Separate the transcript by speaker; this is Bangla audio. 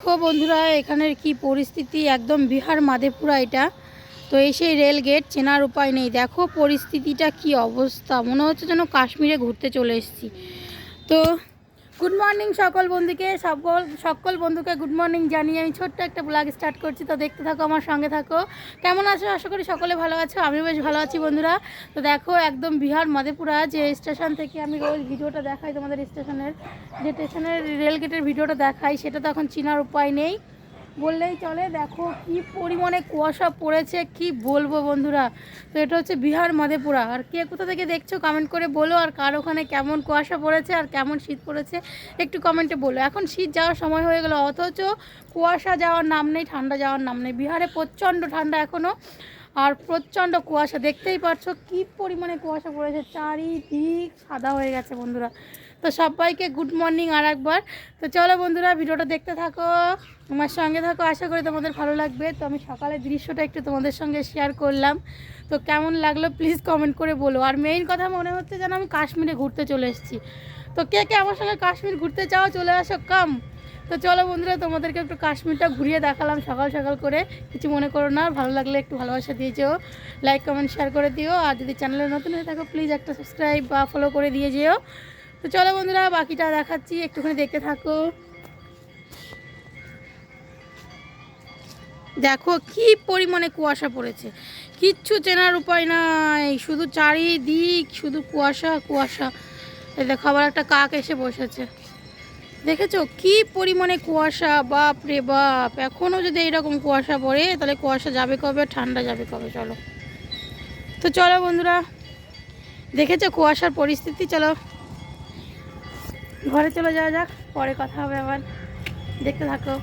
Speaker 1: দেখো বন্ধুরা, এখানের কি পরিস্থিতি? একদম বিহার মাধেপুরা এটা। তো এই সেই রেল গেট, চেনার উপায় নেই। দেখো পরিস্থিতিটা কি অবস্থা। মনে হচ্ছে যেন কাশ্মীরে ঘুরতে চলে এসেছি। তো গুড মর্নিং সকল বন্ধুকে, সকল সকল বন্ধুকে গুড মর্নিং জানিয়ে আমি ছোট্ট একটা ব্লগ স্টার্ট করছি। তো দেখতে থাকো, আমার সঙ্গে থাকো। কেমন আছো? আশা করি সকলে ভালো আছো। আমিও বেশ ভালো আছি বন্ধুরা। তো দেখো, একদম বিহার মাদেপুরা যে স্টেশন থেকে আমি রোজ ভিডিওটা দেখাই, তোমাদের স্টেশনের যে স্টেশনের রেলগেটের ভিডিওটা দেখাই, সেটা তো এখন চিনার উপায় নেই। বললেই চলে, দেখো কি পরিমাণে কুয়াশা পড়েছে, কি বলব বন্ধুরা। তো এটা হচ্ছে বিহার মাধেপুরা। আর কে কোথা থেকে দেখছ কমেন্ট করে বলো, আর কার ওখানে কেমন কুয়াশা পড়েছে, আর কেমন শীত পড়েছে, একটু কমেন্টে বলো। এখন শীত যাওয়ার সময় হয়ে গেলো, অথচ কুয়াশা যাওয়ার নাম নেই, ঠান্ডা যাওয়ার নাম নেই। বিহারে প্রচণ্ড ঠান্ডা এখনও আর প্রচণ্ড কুয়াশা, দেখতেই পারছ কি পরিমাণে কুয়াশা পড়েছে, চারিদিক সাদা হয়ে গেছে বন্ধুরা। তো সবাইকে গুড মর্নিং আর একবার তো চলো বন্ধুরা, ভিডিওটা দেখতে থাকো আমার সঙ্গে থাকো, আশা করি তোমাদের ভালো লাগবে। তো আমি সকালের দৃশ্যটা একটু তোমাদের সঙ্গে শেয়ার করলাম। তো কেমন লাগল প্লিজ কমেন্ট করে বলো। আর মেইন কথা মনে হচ্ছে যেন আমি কাশ্মীরে ঘুরতে চলে এসেছি। তো কে কে আমার সঙ্গে কাশ্মীর ঘুরতে চাও, চলে আসো কাম তো চলো বন্ধুরা, তোমাদেরকে একটু কাশ্মীরটা ঘুরিয়ে দেখালাম সকাল সকাল করে। কিছু মনে করো না, ভালো লাগলে একটু ভালোবাসা দিয়ে যেও। লাইক কমেন্ট শেয়ার করে দিও। আর যদি চ্যানেলে নতুন হয়ে থাকো প্লিজ একটা সাবস্ক্রাইব বা ফলো করে দিয়ে যেও। তো চলো বন্ধুরা, বাকিটা দেখাচ্ছি। একটুখানি দেখতে থাকো। দেখো কি পরিমাণে কুয়াশা পড়েছে। কিচ্ছু চেনার উপায় নাই। শুধু চারিদিক শুধু কুয়াশা কুয়াশা। দেখো, আবার একটা কাক এসে বসেছে। দেখেছ? কি পরিমাণে কুয়াশা? বাপ রে বাপ। এখনও যদি এইরকম কুয়াশা পড়ে, তাহলে কুয়াশা যাবে কবে ঠান্ডা যাবে কবে? চলো। তো চলো বন্ধুরা, দেখেছ কুয়াশার পরিস্থিতি? চলো। ঘরে চলে যাওয়া যাক, পরে কথা হবে আবার। দেখতে থাকো।